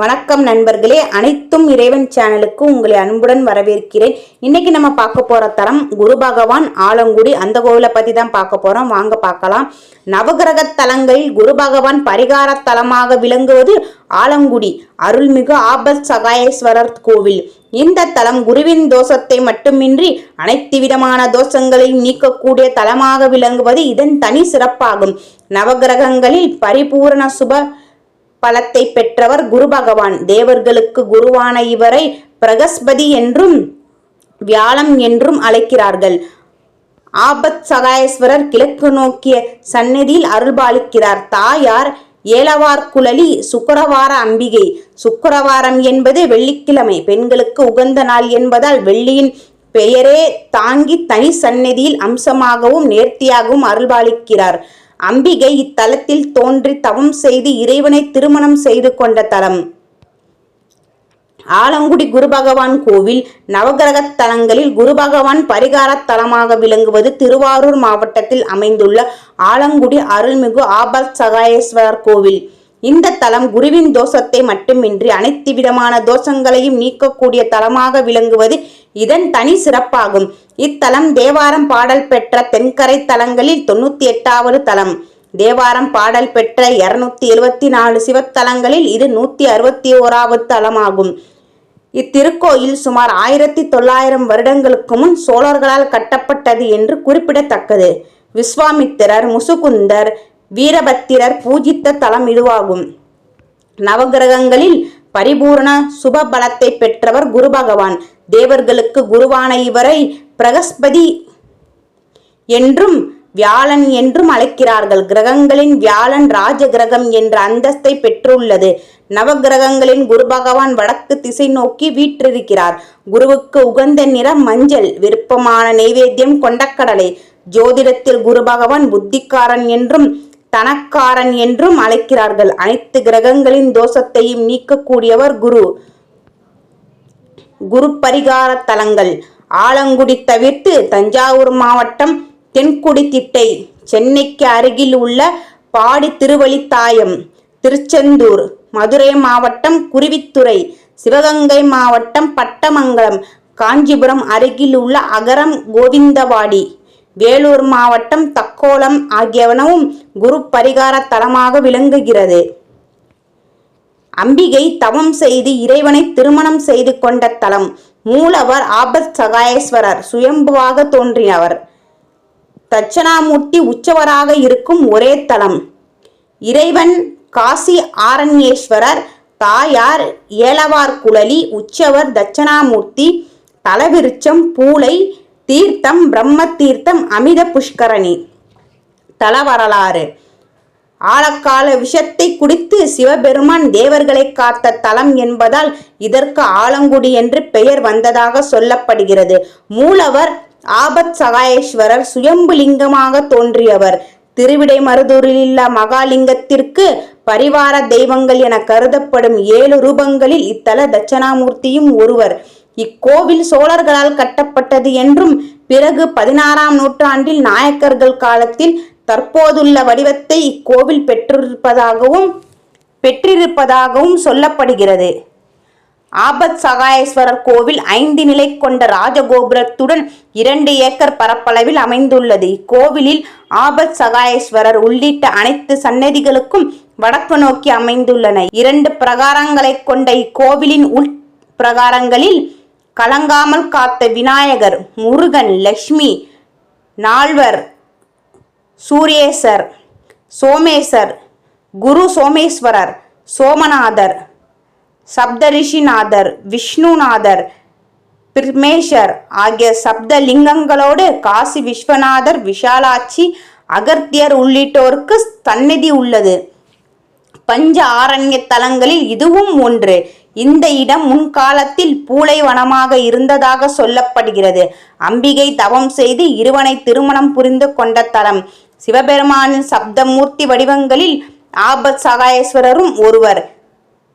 வணக்கம் நண்பர்களே. அனைத்தும் இறைவன் சேனலுக்கு உங்களை அன்புடன் வரவேற்கிறேன். இன்னைக்கு நம்ம பார்க்க போற தரம் குரு பகவான் ஆலங்குடி. அந்த கோவிலை பத்தி தான் பார்க்க போறோம். வாங்க பார்க்கலாம். நவகிரக தலங்களில் குரு பகவான் பரிகார தலமாக விளங்குவது ஆலங்குடி அருள்மிகு ஆபத் சகாயேஸ்வரர் கோவில். இந்த தலம் குருவின் தோஷத்தை மட்டுமின்றி அனைத்து விதமான தோஷங்களையும் நீக்கக்கூடிய தலமாக விளங்குவது இதன் தனி சிறப்பாகும். நவகிரகங்களில் பரிபூரண சுப பலத்தை பெற்றவர் குரு பகவான். தேவர்களுக்கு குருவான இவரை பிரகஸ்பதி என்றும் வியாழம் என்றும் அழைக்கிறார்கள். ஆபத் சகாயேஸ்வரர் கிழக்கு நோக்கிய சந்நிதியில் அருள்பாலிக்கிறார். தாயார் ஏலவார் குழலி சுக்கரவார அம்பிகை. சுக்கரவாரம் என்பது வெள்ளிக்கிழமை. பெண்களுக்கு உகந்த நாள் என்பதால் வெள்ளியின் பெயரே தாங்கி தனி சந்நிதியில் அம்சமாகவும் நேர்த்தியாகவும் அருள்பாலிக்கிறார். அம்பிகை இத்தலத்தில் தோன்றி தவம் செய்து இறைவனை திருமணம் செய்து கொண்ட தலம். ஆலங்குடி குரு பகவான் கோவில் நவகிரக தலங்களில் குரு பகவான் பரிகார தலமாக விளங்குவது திருவாரூர் மாவட்டத்தில் அமைந்துள்ள ஆலங்குடி அருள்மிகு ஆபத் சகாயேஸ்வரர் கோவில். இந்த தலம் குருவின் தோஷத்தை மட்டுமின்றி அனைத்து விதமான தோஷங்களையும் நீக்கக்கூடிய தலமாக விளங்குவது இதன் தனி சிறப்பாகும். இத்தலம் தேவாரம் பாடல் பெற்ற தென்கரை தலங்களில் தொண்ணூத்தி எட்டாவது தலம். தேவாரம் பாடல் பெற்ற இருநூத்தி எழுவத்தி நாலு சிவத்தலங்களில் இது நூத்தி அறுபத்தி ஓராவது தலமாகும். இத்திருக்கோயில் சுமார் ஆயிரத்தி தொள்ளாயிரம் வருடங்களுக்கு முன் சோழர்களால் கட்டப்பட்டது என்று குறிப்பிடத்தக்கது. விஸ்வாமித்திரர் முசுகுந்தர் வீரபத்திரர் பூஜித்த தலம் இதுவாகும். நவகிரகங்களில் பரிபூரண சுப பலத்தை பெற்றவர் குரு பகவான். தேவர்களுக்கு குருவான இவரை பிரகஸ்பதி என்றும் வியாழன் என்றும் அழைக்கிறார்கள். கிரகங்களின் வியாழன் ராஜ கிரகம் என்ற அந்தஸ்தை பெற்றுள்ளது. நவகிரகங்களின் குரு பகவான் வடக்கு திசை நோக்கி வீற்றிருக்கிறார். குருவுக்கு உகந்த நிறம் மஞ்சள் விருப்பமான நைவேத்தியம் கொண்டக்கடலை ஜோதிடத்தில் குரு பகவான் புத்திக்காரன் என்றும் தனக்காரன் என்றும் அழைக்கிறார்கள். அனைத்து கிரகங்களின் தோஷத்தையும் நீக்கக்கூடியவர் குரு. குரு பரிகார தலங்கள். ஆலங்குடி தவிர்த்து தஞ்சாவூர் மாவட்டம் தென்குடி திட்டை சென்னைக்கு அருகில் உள்ள பாடி திருவழித்தாயம் திருச்செந்தூர் மதுரை மாவட்டம் குருவித்துறை சிவகங்கை மாவட்டம் பட்டமங்கலம் காஞ்சிபுரம் அருகில் உள்ள அகரம் கோவிந்தவாடி. வேலூர் மாவட்டம் தக்கோலம் ஆகியவனவும் குரு பரிகார தலமாக விளங்குகிறது. அம்பிகை தவம் செய்து இறைவனை திருமணம் செய்து கொண்ட தலம் மூலவர் ஆபத் சகாயேஸ்வரர் சுயம்புவாக தோன்றினவர் தட்சணாமூர்த்தி உற்சவராக இருக்கும் ஒரே தலம். இறைவன் காசி ஆரண்யேஸ்வரர் தாயார் ஏலவார் குழலி உற்சவர் தட்சணாமூர்த்தி தலவிருச்சம் பூளை தீர்த்தம் பிரம்ம தீர்த்தம் அமித புஷ்கரணி. தல வரலாறு. ஆழக்கால விஷத்தை குடித்து சிவபெருமான் தேவர்களை காத்த தலம் என்பதால் இதற்கு ஆலங்குடி என்று பெயர் வந்ததாக சொல்லப்படுகிறது. மூலவர் ஆபத் சகாயேஸ்வரர் சுயம்புலிங்கமாக தோன்றியவர். திருவிடைமருதூரில் உள்ள மகாலிங்கத்திற்கு பரிவார தெய்வங்கள் என கருதப்படும் ஏழு ரூபங்களில் இத்தல தட்சணாமூர்த்தியும் ஒருவர். இக்கோவில் சோழர்களால் கட்டப்பட்டது என்றும் பிறகு பதினாறாம் நூற்றாண்டில் நாயக்கர்கள் காலத்தில் தற்போதுள்ள வடிவத்தை இக்கோவில் பெற்றிருப்பதாகவும் பெற்றிருப்பதாகவும் சொல்லப்படுகிறது. ஆபத் சகாயேஸ்வரர் கோவில் ஐந்து நிலை கொண்ட ராஜகோபுரத்துடன் இரண்டு ஏக்கர் பரப்பளவில் அமைந்துள்ளது. இக்கோவிலில் ஆபத் சகாயேஸ்வரர் உள்ளிட்ட அனைத்து சன்னதிகளுக்கும் வடக்கு நோக்கி அமைந்துள்ளன. இரண்டு பிரகாரங்களை கொண்ட இக்கோவிலின் உள் பிரகாரங்களில் கலங்காமல் காத்த விநாயகர் முருகன் லக்ஷ்மி நால்வர் சூரியேசர் சோமேசர் குரு சோமேஸ்வரர் சோமநாதர் சப்தரிஷிநாதர் விஷ்ணுநாதர் பிரமேஷர் ஆகிய சப்த லிங்கங்களோடு காசி விஸ்வநாதர் விஷாலாட்சி அகர்த்தியர் உள்ளிட்டோருக்கு சந்நிதி உள்ளது. பஞ்ச ஆரண்ய தலங்களில் இதுவும் ஒன்று. இந்த இடம் முன்காலத்தில் பூளை வனமாக இருந்ததாக சொல்லப்படுகிறது. அம்பிகை தவம் செய்து இருவனை திருமணம் புரிந்து கொண்ட தலம். சிவபெருமானின் சப்தமூர்த்தி வடிவங்களில் ஆபத் சகாயேஸ்வரரும் ஒருவர்.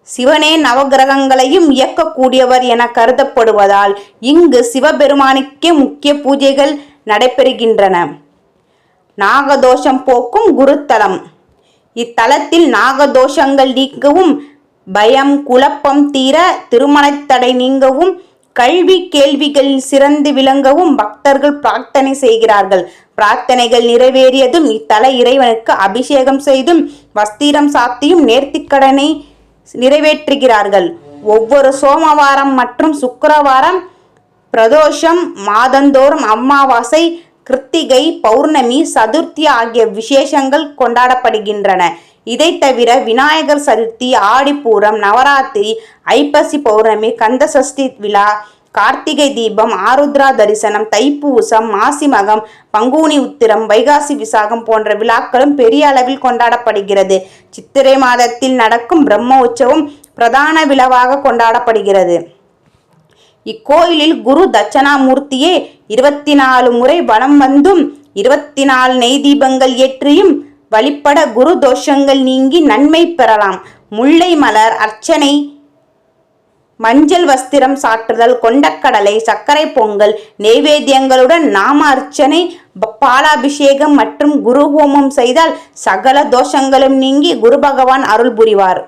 சிவனே நவகிரகங்களையும் இயக்கக்கூடியவர் என கருதப்படுவதால் இங்கு சிவபெருமானுக்கே முக்கிய பூஜைகள் நடைபெறுகின்றன. நாகதோஷம் போக்கும் குருத்தலம். இத்தலத்தில் நாகதோஷங்கள் நீக்கவும் பயம் குழப்பம் தீர திருமணத்தடை நீங்கவும் கல்வி கேள்விகளில் சிறந்து விளங்கவும் பக்தர்கள் பிரார்த்தனை செய்கிறார்கள். பிரார்த்தனைகள் நிறைவேறியதும் இத்தல இறைவனுக்கு அபிஷேகம் செய்தும் வஸ்திரம் சாத்தியும் நேர்த்திக்கடனை நிறைவேற்றுகிறார்கள். ஒவ்வொரு சோமவாரம் மற்றும் சுக்கரவாரம் பிரதோஷம் மாதந்தோறும் அமாவாசை கிருத்திகை பௌர்ணமி சதுர்த்தி ஆகிய விசேஷங்கள் கொண்டாடப்படுகின்றன. இதை தவிர விநாயகர் சதுர்த்தி ஆடிப்பூரம் நவராத்திரி ஐப்பசி பௌர்ணமி கந்தசஷ்டி விழா கார்த்திகை தீபம் ஆருத்ரா தரிசனம் தைப்பூசம் மாசிமகம் பங்குனி உத்திரம் வைகாசி விசாகம் போன்ற விழாக்களும் பெரிய அளவில் கொண்டாடப்படுகிறது. சித்திரை மாதத்தில் நடக்கும் பிரம்ம உற்சவம் பிரதான விழாவாக கொண்டாடப்படுகிறது. இக்கோயிலில் குரு தட்சணாமூர்த்தியே இருபத்தி நாலு முறை வலம் வந்தும் இருபத்தி நாலு நெய் தீபங்கள் ஏற்றியும் வழிபட குரு தோஷங்கள் நீங்கி நன்மை பெறலாம். முல்லை மலர் அர்ச்சனை மஞ்சள் வஸ்திரம் சாற்றுதல் கொண்டக்கடலை சர்க்கரை பொங்கல் நெய்வேத்தியங்களுடன் நாம அர்ச்சனை ப- பாலாபிஷேகம் மற்றும் குரு ஹோமம் செய்தால் சகல தோஷங்களும் நீங்கி குரு பகவான் அருள் புரிவார்.